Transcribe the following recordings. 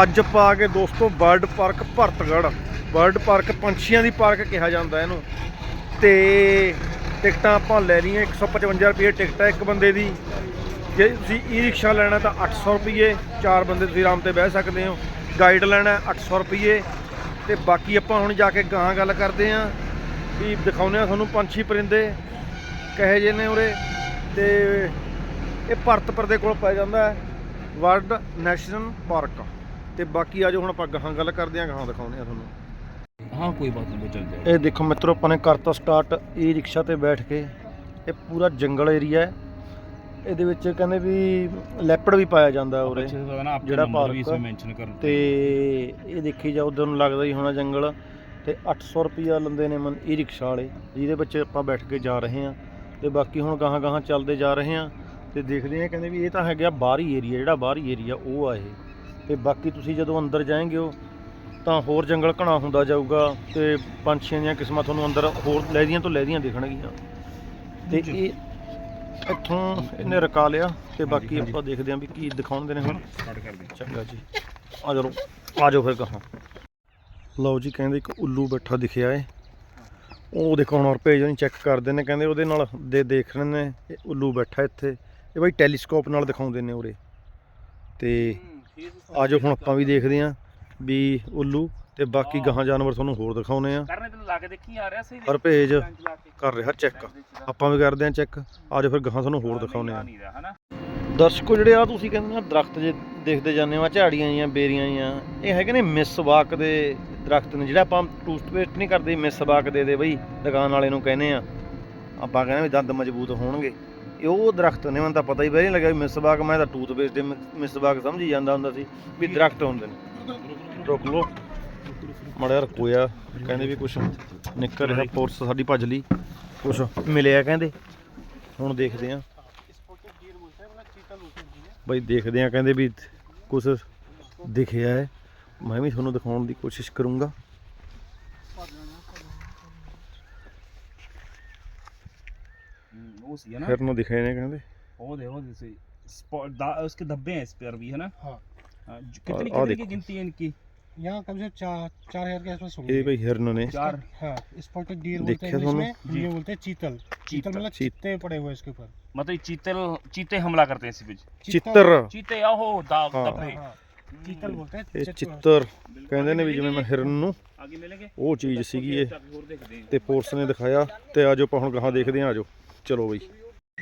ਅੱਜ ਆਪਾਂ ਆ ਕੇ ਦੋਸਤੋ bird park Bharatgarh bird park ਪੰਛੀਆਂ ਦੀ ਪਾਰਕ ਕਿਹਾ ਜਾਂਦਾ ਇਹਨੂੰ। ਤੇ ਟਿਕਟਾਂ ਆਪਾਂ ਲੈ ਲਈਆਂ 155 ਰੁਪਏ ਟਿਕਟ ਹੈ ਇੱਕ ਬੰਦੇ ਦੀ। ਜੇ ਤੁਸੀਂ ਈ ਰਿਕਸ਼ਾ ਲੈਣਾ ਤਾਂ 800 ਰੁਪਏ ਚਾਰ ਬੰਦੇ ਤੁਸੀਂ ਆਰਾਮ ਤੇ ਬਹਿ ਸਕਦੇ ਹੋ। ਗਾਈਡ ਲੈਣਾ 800 ਰੁਪਏ ਤੇ ਬਾਕੀ ਆਪਾਂ ਹੁਣ ਜਾ ਕੇ ਗਾਂ ਗੱਲ ਕਰਦੇ ਆਂ ਵੀ ਦਿਖਾਉਂਦੇ ਆ ਤੁਹਾਨੂੰ ਪੰਛੀ ਪਰਿੰਦੇ ਕਹੇ ਜੇ ਨੇ ਉਰੇ। ਤੇ ਇਹ ਭਰਤਪੁਰ ਦੇ ਕੋਲ ਪੈ ਜਾਂਦਾ ਹੈ ਵਰਲਡ ਨੈਸ਼ਨਲ ਪਾਰਕ। ਤੇ ਬਾਕੀ ਆਜੋ ਹੁਣ ਆਪਾਂ ਗਾਹਾਂ ਗੱਲ ਕਰਦੇ ਆਂ ਗਾਹਾਂ ਦਿਖਾਉਂਦੇ ਆ ਤੁਹਾਨੂੰ हाँ कोई बात नहीं वो चल जाए ਇਹ ਦੇਖੋ ਮਿੱਤਰੋ ਆਪਾਂ ਨੇ ਕਰਤਾ ਸਟਾਰਟ ਈ ਰਿਕਸ਼ਾ ਤੇ ਬੈਠ ਕੇ ਇਹ ਪੂਰਾ ਜੰਗਲ ਏਰੀਆ ਹੈ ਇਹਦੇ ਵਿੱਚ ਕਹਿੰਦੇ ਵੀ ਲੈਪੜ ਵੀ ਪਾਇਆ ਜਾਂਦਾ ਹੈ ਉਰੇ अच्छे से बताना आपके ਜਿਹੜਾ नंबर भी park इसमें मेंशन कर ਤੇ ਇਹ ਦੇਖੀ ਜਾਓ ਉਧਰ ਨੂੰ ਲੱਗਦਾ ਹੀ ਹੋਣਾ ਜੰਗਲ ਤੇ 800 ਰੁਪਿਆ ਲੈਂਦੇ ਨੇ ਮਨ ਈ ਰਿਕਸ਼ਾ ਵਾਲੇ ਜਿਹਦੇ ਵਿੱਚ ਆਪਾਂ ਬੈਠ ਕੇ ਜਾ ਰਹੇ ਹਾਂ ਤੇ ਬਾਕੀ ਹੁਣ ਗਾਹਾਂ ਗਾਹਾਂ ਚੱਲਦੇ ਜਾ ਰਹੇ ਹਾਂ ਤੇ ਦੇਖਦੇ ਹਾਂ ਕਹਿੰਦੇ ਵੀ ਇਹ ਤਾਂ ਹੈਗਾ ਬਾਹਰੀ ਏਰੀਆ ਜਿਹੜਾ ਬਾਹਰੀ ਏਰੀਆ ਉਹ ਆ ਇਹ ਤੇ ਬਾਕੀ ਤੁਸੀਂ ਜਦੋਂ ਅੰਦਰ ਜਾਏਗੇ ਹੋ ਤਾਂ ਹੋਰ ਜੰਗਲ ਘਣਾ ਹੁੰਦਾ ਜਾਊਗਾ ਤੇ ਪੰਛੀਆਂ ਦੀਆਂ ਕਿਸਮਾਂ ਤੁਹਾਨੂੰ ਅੰਦਰ ਹੋਰ ਲੈਦੀਆਂ ਤੋਂ ਲੈਦੀਆਂ ਦਿਖਣਗੀਆਂ। ਤੇ ਇਹ ਇੱਥੋਂ ਇਹਨੇ ਰਕਾ ਲਿਆ ਤੇ ਬਾਕੀ ਆਪਾਂ ਦੇਖਦੇ ਹਾਂ ਵੀ ਕੀ ਦਿਖਾਉਂਦੇ ਨੇ ਹੁਣ। ਚੰਗਾ ਜੀ। ਆ ਜਾਓ ਆ ਜਾਓ ਫਿਰ ਕਹਾਂ। ਲਓ ਜੀ ਕਹਿੰਦੇ ਇੱਕ ਉੱਲੂ ਬੈਠਾ ਦਿਖਿਆ ਏ। ਉਹ ਦੇਖੋ ਹੁਣ ਪੇਜ ਨੂੰ ਚੈੱਕ ਕਰਦੇ ਨੇ ਕਹਿੰਦੇ ਉਹਦੇ ਨਾਲ ਦੇ ਦੇਖ ਰਹੇ ਨੇ ਇਹ ਉੱਲੂ ਬੈਠਾ ਇੱਥੇ। ਇਹ ਬਾਈ ਟੈਲੀਸਕੋਪ ਨਾਲ ਦਿਖਾਉਂਦੇ ਨੇ ਉਰੇ। ਤੇ ਆਜੋ ਹੁਣ ਆਪਾਂ ਵੀ ਦੇਖਦੇ ਆਂ ਵੀ ਉੱਲੂ ਤੇ ਬਾਕੀ ਗਾਹਾਂ ਜਾਨਵਰ ਤੁਹਾਨੂੰ ਹੋਰ ਦਿਖਾਉਨੇ ਆ ਕਰਨੇ ਤੈਨੂੰ ਲਾ ਕੇ ਆ ਰਿਹਾ ਸਹੀ ਪਰ ਭੇਜ ਕਰ ਰਿਹਾ ਚੈੱਕ ਆਪਾਂ ਵੀ ਕਰਦੇ ਆਂ ਚੈੱਕ ਆਜੋ ਫਿਰ ਗਾਹਾਂ ਤੁਹਾਨੂੰ ਹੋਰ ਦਿਖਾਉਨੇ ਆ ਦਰਸ਼ਕੋ ਜਿਹੜੇ ਆ ਤੁਸੀਂ ਕਹਿੰਦੇ ਨਾ ਦਰਖਤ ਜੇ ਦੇਖਦੇ ਜਾਂਦੇ ਆ ਝਾੜੀਆਂ ਜੀਆਂ ਬੇਰੀਆਂ ਜੀਆਂ ਇਹ ਹੈਗੇ ਨੇ ਮਿਸ ਵਾਕ ਦੇ ਦਰਖਤ ਨੇ। ਜਿਹੜਾ ਆਪਾਂ ਟੂਸਟ ਵੇਸਟ ਨਹੀਂ ਕਰਦੇ ਮਿਸਵਾਕ ਦੇ ਦੇ ਬਈ ਦੁਕਾਨ ਵਾਲੇ ਨੂੰ ਕਹਿੰਦੇ ਆ ਆਪਾਂ ਕਹਿੰਦੇ ਵੀ ਦੰਦ ਮਜ਼ਬੂਤ ਹੋਣਗੇ। ਇਹ ਉਹ ਦਰਖਤ ਨੇ, ਮੈਨੂੰ ਤਾਂ ਪਤਾ ਹੀ ਬਈ ਨਹੀਂ ਲੱਗਿਆ ਵੀ ਮਿਸਵਾਕ ਮੈਂ ਤਾਂ ਟੂਥਪੇਸਟ ਦੇ ਮਿਸਵਾਕ ਸਮਝੀ ਜਾਂਦਾ ਹੁੰਦਾ ਸੀ ਵੀ ਦਰਖਤ ਹੁੰਦੇ ਨੇ। ਰੁਕ ਲੋ ਮੜਿਆ ਰਕੋਇਆ ਕਹਿੰਦੇ ਵੀ ਕੁਛ ਨਿਕਲ ਰਿਹਾ ਫੋਰਸ ਸਾਡੀ ਭੱਜ ਲਈ। ਕੁਛ ਮਿਲਿਆ ਕਹਿੰਦੇ। ਹੁਣ ਦੇਖਦੇ ਆ ਬਈ ਦੇਖਦੇ ਆ ਕਹਿੰਦੇ ਵੀ ਕੁਝ ਦਿਖਿਆ ਹੈ। ਮੈਂ ਵੀ ਤੁਹਾਨੂੰ ਦਿਖਾਉਣ ਦੀ ਕੋਸ਼ਿਸ਼ ਕਰੂੰਗਾ। वो सी है ना ਫਿਰ ਨੂੰ ਦਿਖੇ ਨੇ ਕਹਿੰਦੇ वो देखो जैसे स्पॉट दा- उसके धब्बे हैं इस पर भी है ना हाँ। हाँ, जो- कितनी और कितनी की देखो। गिनती है इनकी यहाँ कम से कम चार चार हजार के आसपास ਇਹ होंगे ਬਈ ਹਿਰਨ ने चार हाँ स्पॉटेड डीर बोलते देखा हैं इंग्लिश दोनों? में हिंदी में बोलते हैं चीतल चीतल मतलब चीत- चीते पड़े हुए हैं इसके ऊपर मतलब ये चीतल चीते हमला करते हैं इसी पे ਚਿੱਤਰ चीते आहो दाग हाँ। धब्बे हाँ, चीतल बोलते हैं ਇਹ चित- ਚਿੱਤਰ ਕਹਿੰਦੇ ਨੇ ਵੀ ਜਿਵੇਂ ਮੈਂ ਹਿਰਨ ਨੂੰ आगे ले लेंगे ਉਹ ਚੀਜ਼ ਸੀਗੀ ਇਹ अभी और देखते हैं ਤੇ ਪੁਲਿਸ ਨੇ ਦਿਖਾਇਆ ਤੇ ਆਜੋ ਆਪਾਂ ਹੁਣ ਗਾਹਾਂ ਦੇਖਦੇ ਆਂ ਆਜੋ ਚਲੋ ਬਈ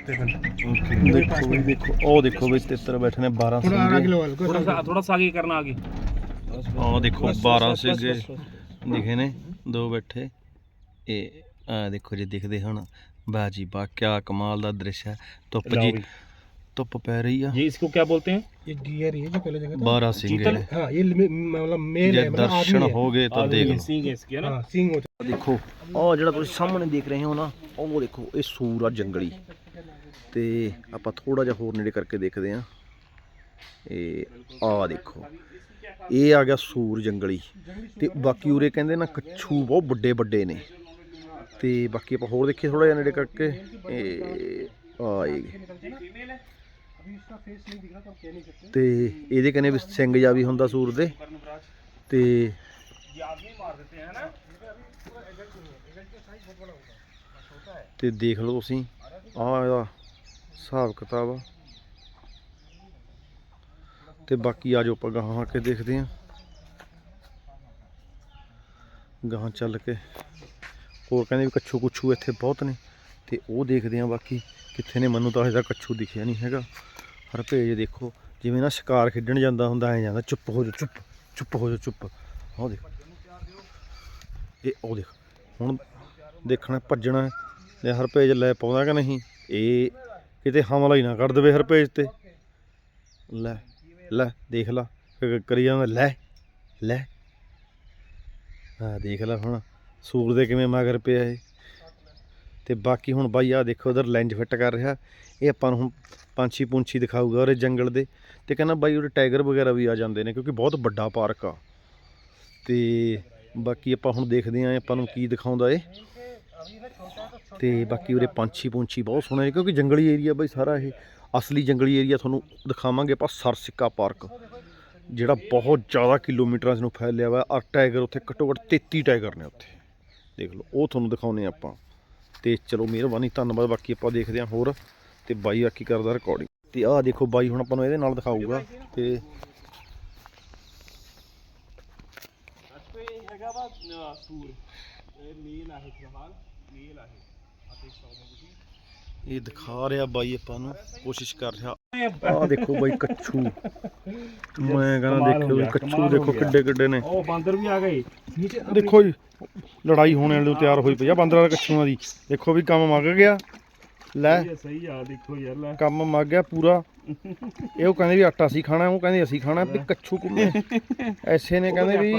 ਦੇਖੋ ਬਈ ਦੇਖੋ ਉਹ ਦੇਖੋ ਬਈ ਤਿੱਤਰ ਬੈਠੇ ਨੇ 12 थोड़ा आगे ਸਿੰਘੇ लो हल्का थोड़ा सा थोड़ा सा आगे करना आगे ਉਹ ਦੇਖੋ 12 ਸਿੰਘੇ ਦਿਖੇ ਨੇ ਦੋ ਬੈਠੇ ਇਹ ਆ ਦੇਖੋ ਜੀ ਦਿਖਦੇ ਹੁਣ ਬਾਜੀ ਬਾ ਕਿਆ ਕਮਾਲ ਦਾ ਦ੍ਰਿਸ਼ ਹੈ ਧੁੱਪ ਜੀ ਧੁੱਪ ਪੈ ਰਹੀ ਆ ये इसको क्या बोलते हैं ये डियर ही है जो पहले जगह था 12 ਸਿੰਘੇ चीतल? ਨੇ हाँ ये मे- मतलब मेल ਜੇ है मतलब ਦਰਸ਼ਨ आदमी है ਹੋ ਗਏ ਤਾਂ ਦੇਖ ये ਲਓ सींग है इसकी है ना हाँ सिंग होते ਦੇਖੋ ਉਹ ਜਿਹੜਾ ਤੁਸੀਂ ਸਾਹਮਣੇ ਦੇਖ ਰਹੇ ਹੋ ਨਾ ਉਹ ਦੇਖੋ ਇਹ ਸੂਰ ਆ ਜੰਗਲੀ ਤੇ ਆਪਾਂ ਥੋੜਾ ਜਿਹਾ ਹੋਰ ਨੇੜੇ ਕਰਕੇ ਦੇਖਦੇ ਆ ਇਹ ਆ ਦੇਖੋ ਇਹ ਆ ਗਿਆ ਸੂਰ ਜੰਗਲੀ ਤੇ ਬਾਕੀ ਉਰੇ ਕਹਿੰਦੇ ਨਾ ਕੱਛੂ ਬਹੁਤ ਵੱਡੇ ਵੱਡੇ ਨੇ ਤੇ ਬਾਕੀ ਆਪਾਂ ਹੋਰ ਦੇਖੀਏ ਥੋੜਾ ਜਿਹਾ ਨੇੜੇ ਕਰਕੇ ਇਹ ਆਏ अभी ਤੇ ਇਹਦੇ ਕਨੇ ਵੀ ਸਿੰਘ ਜਾ ਵੀ ਹੁੰਦਾ ਸੂਰ ਦੇ। ਤੇ ਤੇ ਦੇਖ ਲਓ ਤੁਸੀਂ ਆ ਇਹਦਾ ਹਿਸਾਬ ਕਿਤਾਬ ਤੇ ਬਾਕੀ ਆਜੋ ਆਪਾਂ ਗਾਹਾਂ ਕੇ ਦੇਖਦੇ ਆਂ ਗਾਹਾਂ ਚੱਲ ਕੇ। ਹੋਰ ਕਹਿੰਦੇ ਵੀ ਕੱਛੂ ਕੁੱਛੂ ਇੱਥੇ ਬਹੁਤ ਨੇ। ਤੇ ਉਹ ਦੇਖਦੇ ਆਂ ਬਾਕੀ ਕਿੱਥੇ ਨੇ। ਮੈਨੂੰ ਤਾਂ ਹਜੇ ਤੱਕ ਕੱਛੂ ਦਿਖਿਆ ਨਹੀਂ ਹੈਗਾ। ਹਰ ਭੇਜ ਦੇਖੋ, ਜਿਵੇਂ ਨਾ ਸ਼ਿਕਾਰ ਖੇਡਣ ਜਾਂਦਾ ਹੁੰਦਾ, ਐ ਜਾਂਦਾ, ਚੁੱਪ ਹੋ ਜਾ ਚੁੱਪ ਚੁੱਪ ਹੋ ਜਾ ਚੁੱਪ। ਆਹ ਦੇਖ। ਇਹ ਉਹ ਦੇਖ। ਹੁਣ ਦੇਖਣਾ, ਭੱਜਣਾ ਤੇ ਹਰ ਪੇਜ ਲੈ ਪਾਉਂਦਾ ਕਿ ਨਹੀਂ? ਇਹ ਕਿਤੇ ਹਮਲਾ ਹੀ ਨਾ ਕਰ ਦੇਵੇ ਹਰ ਪੇਜ ਤੇ। ਲੈ ਲੈ, ਦੇਖ ਲਾ। ਕਰੀ ਜਾਂਦਾ, ਲੈ ਲੈ। ਆ ਦੇਖ ਲੈ ਹੁਣ। ਸੂਰ ਦੇ ਕਿਵੇਂ ਮਗਰ ਪਿਆ ਇਹ। ਤੇ ਬਾਕੀ ਹੁਣ ਬਾਈ ਆ ਦੇਖੋ ਉਧਰ ਲੈਂਜ ਫਿੱਟ ਕਰ ਰਿਹਾ। ਇਹ ਆਪਾਂ ਨੂੰ ਹੁਣ ਪੰਛੀ ਪੁੰਛੀ ਦਿਖਾਊਗਾ ਉਹਦੇ ਜੰਗਲ ਦੇ। ਤੇ ਕਹਿੰਦਾ ਬਾਈ ਉਹਦੇ ਟਾਈਗਰ ਵਗੈਰਾ ਵੀ ਆ ਜਾਂਦੇ ਨੇ ਕਿਉਂਕਿ ਬਹੁਤ ਵੱਡਾ ਪਾਰਕ ਆ। ਤੇ ਬਾਕੀ ਆਪਾਂ ਹੁਣ ਦੇਖਦੇ ਆਂ ਆਪਾਂ ਨੂੰ ਕੀ ਦਿਖਾਉਂਦਾ ਇਹ। ਤੇ ਬਾਕੀ ਉਰੇ ਪੰਛੀ ਪੁੰਛੀ ਬਹੁਤ ਸੋਹਣੇ ਨੇ ਕਿਉਂਕਿ ਜੰਗਲੀ ਏਰੀਆ ਬਾਈ ਸਾਰਾ ਇਹ। ਅਸਲੀ ਜੰਗਲੀ ਏਰੀਆ ਤੁਹਾਨੂੰ ਦਿਖਾਵਾਂਗੇ ਆਪਾਂ ਸਰਸਿੱਕਾ ਪਾਰਕ ਜਿਹੜਾ ਬਹੁਤ ਜ਼ਿਆਦਾ ਕਿਲੋਮੀਟਰਾਂ 'ਚ ਨੂੰ ਫੈਲਿਆ ਵਾ ਆ ਟਾਈਗਰ ਉੱਥੇ ਘੱਟੋ ਘੱਟ 33 ਟਾਈਗਰ ਨੇ ਉੱਥੇ। ਦੇਖ ਲਓ, ਉਹ ਤੁਹਾਨੂੰ ਦਿਖਾਉਨੇ ਆਪਾਂ। ਤੇ ਚਲੋ ਮਿਹਰਬਾਨੀ, ਧੰਨਵਾਦ। ਬਾਕੀ ਆਪਾਂ ਦੇਖਦੇ ਹਾਂ ਹੋਰ ਤੇ ਬਾਈ ਆ ਕੀ ਕਰਦਾ ਰਿਕਾਰਡਿੰਗ ਤੇ ਆਹ ਦੇਖੋ ਬਾਈ, ਹੁਣ ਆਪਾਂ ਨੂੰ ਇਹਦੇ ਨਾਲ ਦਿਖਾਊਗਾ ਤੇ ਇਹ ਦਿਖਾ ਰਿਹਾ ਬਾਈ ਆਪਾਂ ਨੂੰ, ਕੋਸ਼ਿਸ਼ ਕਰ ਰਿਹਾ ਆਹ ਦੇਖੋ ਬਾਈ ਕੱਛੂ। ਮੈਂ ਕਹਿੰਦਾ ਦੇਖੋ ਵੀ ਕੱਛੂ ਦੇਖੋ। ਕਿੱਡੇ ਕਿੱਡੇ ਨੇ। ਉਹ ਬਾਂਦਰ ਵੀ ਆ ਗਏ। ਨੀਚੇ ਦੇਖੋ ਜੀ ਲੜਾਈ ਹੋਣ ਵਾਲੀ ਨੂੰ ਤਿਆਰ ਹੋਈ ਪਈ ਆ ਬਾਂਦਰਾਂ ਦੇ ਕੱਛੂਆਂ ਦੀ। ਦੇਖੋ ਵੀ ਕੰਮ ਮੱਗ ਗਿਆ। ਲੈ। ਆ ਸਹੀ ਆ ਦੇਖੋ ਯਾਰ ਲੈ। ਕੰਮ ਮੱਗ ਗਿਆ ਪੂਰਾ। ਇਹ ਉਹ ਕਹਿੰਦੇ ਵੀ ਆਟਾ ਅਸੀਂ ਖਾਣਾ ਉਹ ਕਹਿੰਦੇ ਅਸੀਂ ਖਾਣਾ ਵੀ ਕੱਛੂ ਕੁੰਮੇ। ਐਸੇ ਨੇ ਕਹਿੰਦੇ ਵੀ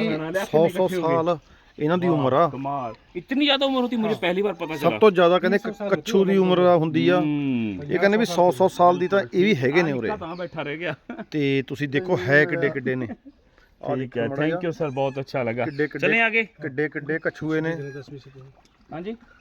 100 100 ਸਾਲ ਇਹਨਾਂ ਦੀ ਉਮਰ ਆ। कमाल इतनी ज्यादा उम्र होती मुझे पहली बार पता ਸਭ ਤੋਂ ਜ਼ਿਆਦਾ ਕਹਿੰਦੇ ਕ- ਕੱਛੂ ਦੀ ਉਮਰ ਆ। ਹੁੰਦੀ ਆ। ਇਹ ਕਹਿੰਦੇ ਵੀ 100 100 ਸਾਲ ਦੀ ਤਾਂ ਇਹ ਵੀ ਹੈਗੇ ਨੇ ਉਰੇ। कहाँ बैठा रह गया ਤੇ ਤੁਸੀਂ ਦੇਖੋ ਹੈ ਕਿੱਡੇ ਕਿੱਡੇ ਨੇ। ਆਹ ठीक ਥੈਂਕ ਯੂ सर बहुत अच्छा लगा किड्डे- किड्डे- ਕਿੱਡੇ ਕਿੱਡੇ ਕੱਛੂਏ ਨੇ। हाँ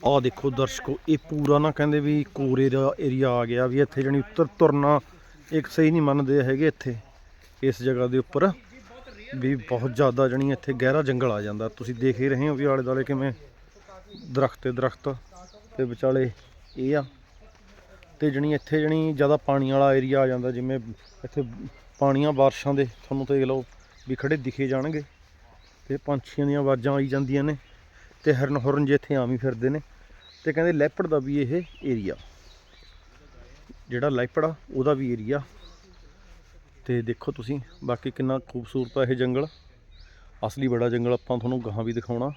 ਆਹ ਦੇਖੋ ਦਰਸ਼ਕੋ, ਇਹ ਪੂਰਾ ਨਾ ਕਹਿੰਦੇ ਵੀ ਕੋਰੇ ਦਾ ਏਰੀਆ ਆ ਗਿਆ ਵੀ ਇੱਥੇ ਜਣੀ ਉੱਤਰ ਤੁਰਨਾ, ਇੱਕ ਸਹੀ ਨਹੀਂ ਮੰਨਦੇ ਹੈਗੇ ਇੱਥੇ, ਇਸ ਜਗ੍ਹਾ ਦੇ ਉੱਪਰ, ਵੀ ਬਹੁਤ ਜ਼ਿਆਦਾ ਜਣੀ ਇੱਥੇ ਗਹਿਰਾ ਜੰਗਲ ਆ ਜਾਂਦਾ। ਤੁਸੀਂ ਦੇਖ ਹੀ ਰਹੇ ਹੋ ਵੀ ਆਲੇ ਦੁਆਲੇ ਕਿਵੇਂ ਦਰਖਤ ਤੇ ਦਰਖਤ ਤੇ ਵਿਚਾਲੇ ਇਹ ਆ। ਤੇ ਜਣੀ ਇੱਥੇ ਜਣੀ ਜ਼ਿਆਦਾ ਪਾਣੀ ਵਾਲਾ ਏਰੀਆ ਆ ਜਾਂਦਾ, ਜਿਵੇਂ ਇੱਥੇ ਪਾਣੀਆਂ ਬਾਰਿਸ਼ਾਂ ਦੇ, ਤੁਹਾਨੂੰ ਦੇਖ ਲਓ ਵੀ ਖੜੇ ਦਿਖੇ ਜਾਣਗੇ। ਤੇ ਪੰਛੀਆਂ ਦੀਆਂ ਆਵਾਜ਼ਾਂ ਆਈ ਜਾਂਦੀਆਂ ਨੇ। ਤੇ ਹਰਨ ਹੁਰਨ ਜੇ ਇੱਥੇ ਆਮ ਹੀ ਫਿਰਦੇ ਨੇ ਤੇ ਕਹਿੰਦੇ ਲੈਪੜ ਦਾ ਵੀ ਇਹ ਏਰੀਆ ਜਿਹੜਾ ਲੈਪੜ ਆ, ਉਹਦਾ ਵੀ ਏਰੀਆ ਤੇ ਦੇਖੋ ਤੁਸੀਂ, ਬਾਕੀ ਕਿੰਨਾ ਖੂਬਸੂਰਤ ਆ ਇਹ ਜੰਗਲ। ਅਸਲੀ ਬੜਾ ਜੰਗਲ ਆਪਾਂ ਤੁਹਾਨੂੰ ਗਾਹਾਂ ਵੀ ਦਿਖਾਉਣਾ।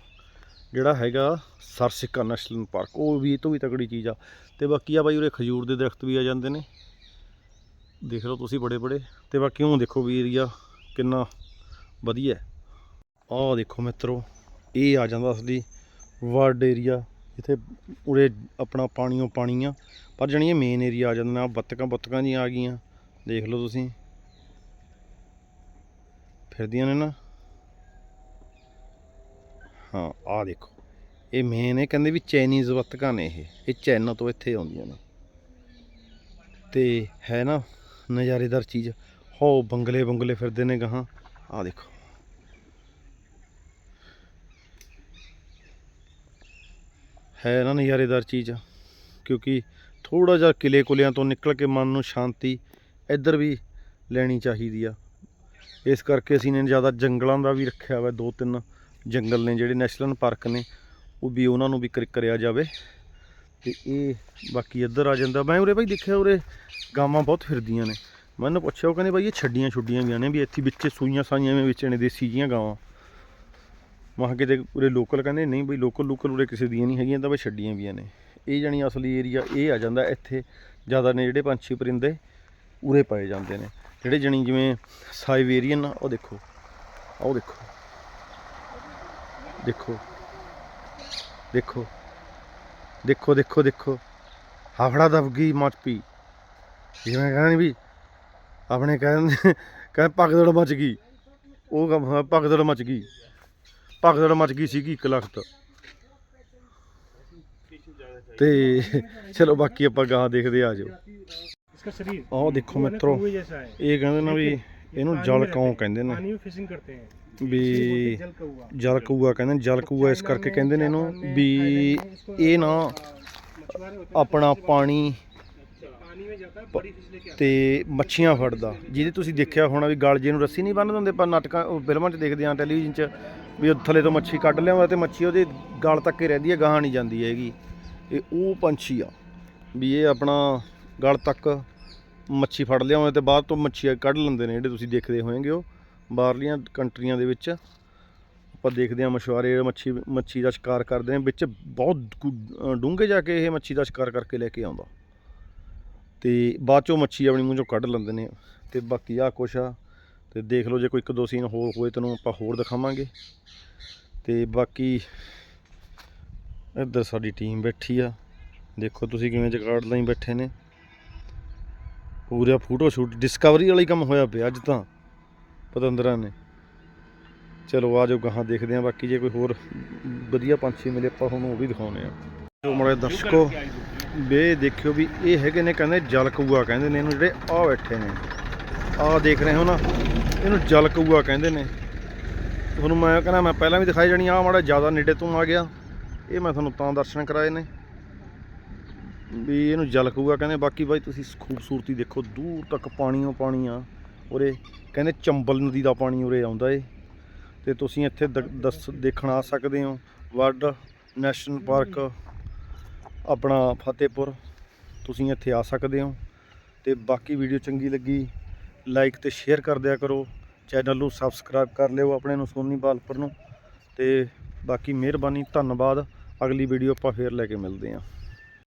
ਜਿਹੜਾ ਹੈਗਾ ਸਰਸਿਕਾ ਨੈਸ਼ਨਲ ਪਾਰਕ, ਉਹ ਵੀ ਇਹ ਤੋਂ ਵੀ ਤਕੜੀ ਚੀਜ਼ ਆ। ਤੇ ਬਾਕੀ ਆ ਬਾਈ ਉਰੇ ਖਜੂਰ ਦੇ ਦਰਖਤ ਵੀ ਆ ਜਾਂਦੇ ਨੇ। ਦੇਖ ਲਓ ਤੁਸੀਂ ਬੜੇ ਬੜੇ। ਤੇ ਬਾਕੀ ਉਹ ਦੇਖੋ ਵੀ ਏਰੀਆ ਕਿੰਨਾ ਵਧੀਆ। ਆਹ ਦੇਖੋ ਮਿੱਤਰੋ, ਇਹ ਆ ਜਾਂਦਾ ਅਸਲੀ ਵਰਡ ਏਰੀਆ ਇੱਥੇ ਉਰੇ ਆਪਣਾ ਪਾਣੀਓ ਪਾਣੀ ਆ ਪਰ ਜਣੀ ਇਹ ਮੇਨ ਏਰੀਆ ਆ ਜਾਂਦਾ ਆ ਬੱਤਕਾਂ ਬੱਤਕਾਂ ਜੀਆਂ ਆ ਗਈਆਂ, ਦੇਖ ਲਓ ਤੁਸੀਂ। ਫਿਰਦੀਆਂ ਨੇ ਨਾ। ਹਾਂ, ਆਹ ਦੇਖੋ, ਇਹ ਮੇਨ ਇਹ ਕਹਿੰਦੇ ਵੀ ਚਾਈਨੀਜ਼ ਬੱਤਕਾਂ ਨੇ ਇਹ ਇਹ ਚਾਈਨਾ ਤੋਂ ਇੱਥੇ ਆਉਂਦੀਆਂ ਨੇ। ਤੇ ਹੈ ਨਾ, ਨਜ਼ਾਰੇਦਾਰ ਚੀਜ਼ ਹੋ ਬੰਗਲੇ ਬੰਗਲੇ ਫਿਰਦੇ ਨੇ ਗਾਹਾਂ। ਆਹ ਦੇਖੋ। ਹੈ ਨਾ ਨਜ਼ਾਰੇਦਾਰ ਚੀਜ਼, ਕਿਉਂਕਿ ਥੋੜਾ ਜਿਹਾ ਕਿਲੇ ਕੁਲਿਆਂ ਤੋਂ ਨਿਕਲ ਕੇ ਮਨ ਨੂੰ ਸ਼ਾਂਤੀ ਇੱਧਰ ਵੀ ਲੈਣੀ ਚਾਹੀਦੀ ਆ। ਇਸ ਕਰਕੇ ਅਸੀਂ ਨੇ ਜ਼ਿਆਦਾ ਜੰਗਲਾਂ ਦਾ ਵੀ ਰੱਖਿਆ ਹੋਇਆ, ਦੋ ਤਿੰਨ ਜੰਗਲ ਨੇ ਜਿਹੜੇ ਨੈਸ਼ਨਲ ਪਾਰਕ ਨੇ, ਉਹ ਵੀ ਉਹਨਾਂ ਨੂੰ ਵੀ ਕਰਿਆ ਜਾਵੇ। ਤੇ ਇਹ ਬਾਕੀ ਇੱਧਰ ਆ ਜਾਂਦਾ। ਮੈਂ ਉਰੇ ਭਾਈ ਦੇਖਿਆ, ਉਰੇ ਗਾਵਾਂ ਬਹੁਤ ਫਿਰਦੀਆਂ ਨੇ। ਮੈਨੂੰ ਪੁੱਛਿਆ, ਉਹ ਕਹਿੰਦੇ ਬਾਈ ਇਹ ਛੱਡੀਆਂ ਛੁੱਡੀਆਂ ਵੀ ਨੇ ਵੀ ਇੱਥੇ ਵਿੱਚੇ ਸੂਈਆਂ ਸਾਈਆਂ ਵਿੱਚ ਵਿੱਚ ਨੇ ਦੇਸੀ ਜੀਆਂ ਗਾਵਾਂ। ਮਹਾਂ ਕਿਤੇ ਉਰੇ ਲੋਕਲ ਕਹਿੰਦੇ ਨਹੀਂ ਬਈ ਲੋਕਲ ਲੋਕਲ ਉਰੇ ਕਿਸੇ ਦੀਆਂ ਨਹੀਂ ਹੈਗੀਆਂ ਤਾਂ ਬਈ ਛੱਡੀਆਂ ਵੀਆਂ ਨੇ। ਇਹ ਜਾਣੀ ਅਸਲੀ ਏਰੀਆ ਇਹ ਆ ਜਾਂਦਾ ਇੱਥੇ, ਜ਼ਿਆਦਾ ਨੇ ਜਿਹੜੇ ਪੰਛੀ ਪਰਿੰਦੇ ਉਰੇ ਪਾਏ ਜਾਂਦੇ ਨੇ। ਜਿਹੜੇ ਜਣੀ ਜਿਵੇਂ ਸਾਈਵੇਰੀਅਨ ਆ, ਉਹ ਦੇਖੋ ਆਹ ਉਹ ਦੇਖੋ। ਦੇਖੋ ਦੇਖੋ ਦੇਖੋ ਦੇਖੋ ਦੇਖੋ। ਹਾਫੜਾ ਦਬ ਗਈ ਮੱਚ ਪੀ ਜਿਵੇਂ ਕਹਿੰਦੇ ਨੀ ਵੀ ਆਪਣੇ ਕਹਿੰਦੇ ਕਹਿੰਦੇ ਭਗਦੜ ਮੱਚ ਗਈ। ਉਹ ਕੰਮ ਭਗਦੜ ਮੱਚ ਗਈ। ਭਗਦੜ ਮਚ ਗਈ ਸੀਗੀ ਇੱਕ ਲਖਤ ਤੇ ਚਲੋ ਬਾਕੀ ਆਪਾਂ ਗਾਂ ਦੇਖਦੇ ਆ ਜਾਓ इसका शरीर ਆਹ ਦੇਖੋ वो है ना ਮਿੱਤਰੋ कौवे जैसा है ਇਹ ਕਹਿੰਦੇ ਨਾ ਵੀ ਇਹਨੂੰ पानी ਜਲ में ਕੌਂ रहते हैं, ਕਹਿੰਦੇ ਨੇ पानी में फिशिंग करते हैं ਵੀ जल कौवा ਜਲ ਕਊਆ ਕਹਿੰਦੇ ਨੇ ਜਲ ਕਊਆ ਇਸ ਕਰਕੇ ਕਹਿੰਦੇ ਨੇ ਇਹਨੂੰ ਵੀ ਇਹ ਨਾ मछुआरे होते ਆਪਣਾ ਪਾਣੀ हैं पानी में जाता है बड़ी फिश लेके आता ਤੇ ਮੱਛੀਆਂ ਫੜਦਾ ਜਿਹਦੇ ਤੁਸੀਂ ਦੇਖਿਆ ਹੋਣਾ ਵੀ ਗਲ ਜੇ ਨੂੰ ਰੱਸੀ ਨਹੀਂ ਬੰਨ੍ਹ ਦਿੰਦੇ ਪਰ ਨਾਟਕਾਂ ਉਹ ਫਿਲਮਾਂ 'ਚ ਦੇਖਦੇ ਆ ਟੈਲੀਵਿਜ਼ਨ 'ਚ ਵੀ ਉਹ ਥੱਲੇ ਤੋਂ ਮੱਛੀ ਕੱਢ ਲਿਆਉਂਦਾ ਤੇ ਮੱਛੀ ਉਹਦੇ ਗਲ ਤੱਕ ਹੀ ਰਹਿੰਦੀ ਹੈ, ਗਾਹਾਂ ਨਹੀਂ ਜਾਂਦੀ ਹੈਗੀ। ਇਹ ਉਹ ਪੰਛੀ ਆ, ਵੀ ਇਹ ਆਪਣਾ ਗਲ ਤੱਕ ਮੱਛੀ ਫੜ ਲਿਆਉਂਦੇ ਤੇ ਬਾਅਦ ਤੋਂ ਮੱਛੀ ਕੱਢ ਲੈਂਦੇ ਨੇ ਜਿਹੜੇ ਤੁਸੀਂ ਦੇਖਦੇ ਹੋਵੋਗੇ ਉਹ ਬਾਹਰਲੀਆਂ ਕੰਟਰੀਆਂ ਦੇ ਵਿੱਚ। ਆਪਾਂ ਦੇਖਦੇ ਹਾਂ ਮਛੁਆਰੇ ਮੱਛੀ ਮੱਛੀ ਦਾ ਸ਼ਿਕਾਰ ਕਰਦੇ ਨੇ, ਵਿੱਚ ਬਹੁਤ ਡੂੰਘੇ ਜਾ ਕੇ ਇਹ ਮੱਛੀ ਦਾ ਸ਼ਿਕਾਰ ਕਰਕੇ ਲੈ ਕੇ ਆਉਂਦਾ। ਤੇ ਬਾਅਦ ਚੋਂ ਮੱਛੀ ਆਪਣੀ ਮੂੰਹ ਚੋਂ ਕੱਢ ਲੈਂਦੇ ਨੇ ਤੇ ਬਾਕੀ ਆ ਕੁਛ ਆ ਤੇ ਦੇਖ ਲਓ ਜੇ ਕੋਈ ਇੱਕ ਦੋ ਸੀਨ ਹੋਰ ਹੋਏ ਤੈਨੂੰ ਆਪਾਂ ਹੋਰ ਦਿਖਾਵਾਂਗੇ। ਤੇ ਬਾਕੀ ਇੱਧਰ ਸਾਡੀ ਟੀਮ ਬੈਠੀ ਆ। ਦੇਖੋ ਤੁਸੀਂ ਕਿਵੇਂ ਜਗਾੜ ਲਈ ਬੈਠੇ ਨੇ। ਪੂਰਾ ਫੋਟੋ ਸ਼ੂਟ ਡਿਸਕਵਰੀ ਵਾਲੀ ਕੰਮ ਹੋਇਆ ਪਿਆ ਅੱਜ ਤਾਂ, ਪਤੰਦਰਾਂ ਨੇ। ਚਲੋ ਆ ਜਾਓ ਗਾਹਾਂ ਦੇਖਦੇ ਆ, ਬਾਕੀ ਜੇ ਕੋਈ ਹੋਰ ਵਧੀਆ ਪੰਛੀ ਮਿਲੇ ਆਪਾਂ ਤੁਹਾਨੂੰ ਉਹ ਵੀ ਦਿਖਾਉਨੇ ਆ। ਜੋ ਮੜੇ ਦਰਸ਼ਕੋ ਬੇ ਦੇਖਿਓ ਵੀ ਇਹ ਹੈਗੇ ਨੇ ਕਹਿੰਦੇ ਜਲਕੂਆ ਕਹਿੰਦੇ ਨੇ ਇਹਨੂੰ ਜਿਹੜੇ ਆ ਬੈਠੇ ਨੇ। ਆਹ ਦੇਖ ਰਹੇ ਹੋ ਨਾ, ਇਹਨੂੰ ਜਲ ਕਊਆ ਕਹਿੰਦੇ ਨੇ। ਤੁਹਾਨੂੰ ਮੈਂ ਕਹਿੰਦਾ ਮੈਂ ਪਹਿਲਾਂ ਵੀ ਦਿਖਾਈ ਜਾਣੀ ਆ ਮਾੜਾ ਜ਼ਿਆਦਾ ਨੇੜੇ ਤੋਂ ਆ ਗਿਆ। ਇਹ ਮੈਂ ਤੁਹਾਨੂੰ ਤਾਂ ਦਰਸ਼ਨ ਕਰਾਏ ਨੇ। ਵੀ ਇਹਨੂੰ ਜਲ ਕਊਆ ਕਹਿੰਦੇ, ਬਾਕੀ ਬਾਈ ਤੁਸੀਂ ਖੂਬਸੂਰਤੀ ਦੇਖੋ, ਦੂਰ ਤੱਕ ਪਾਣੀ ਓ ਪਾਣੀ ਆ ਉਰੇ, ਕਹਿੰਦੇ ਚੰਬਲ ਨਦੀ ਦਾ ਪਾਣੀ ਉਰੇ ਆਉਂਦਾ ਏ। ਤੇ ਤੁਸੀਂ ਇੱਥੇ ਦ- ਦੱਸ ਦੇਖਣ ਆ ਸਕਦੇ ਹੋ ਵਰਡ ਨੈਸ਼ਨਲ ਪਾਰਕ, ਆਪਣਾ ਫਤਿਹਪੁਰ, ਤੁਸੀਂ ਇੱਥੇ ਆ ਸਕਦੇ ਹੋ। ਤੇ ਬਾਕੀ ਵੀਡੀਓ ਚੰਗੀ ਲੱਗੀ ਲਾਈਕ ਤੇ ਸ਼ੇਅਰ ਕਰ ਦਿਆ ਕਰੋ। ਚੈਨਲ ਨੂੰ ਸਬਸਕ੍ਰਾਈਬ ਕਰ ਲਿਓ ਆਪਣੇ ਨੂੰ ਸੋਨੀ ਬਾਲਪੁਰ ਨੂੰ। ਤੇ ਬਾਕੀ ਮਿਹਰਬਾਨੀ, ਧੰਨਵਾਦ। ਅਗਲੀ ਵੀਡੀਓ ਆਪਾਂ ਫੇਰ ਲੈ ਕੇ ਮਿਲਦੇ ਹਾਂ।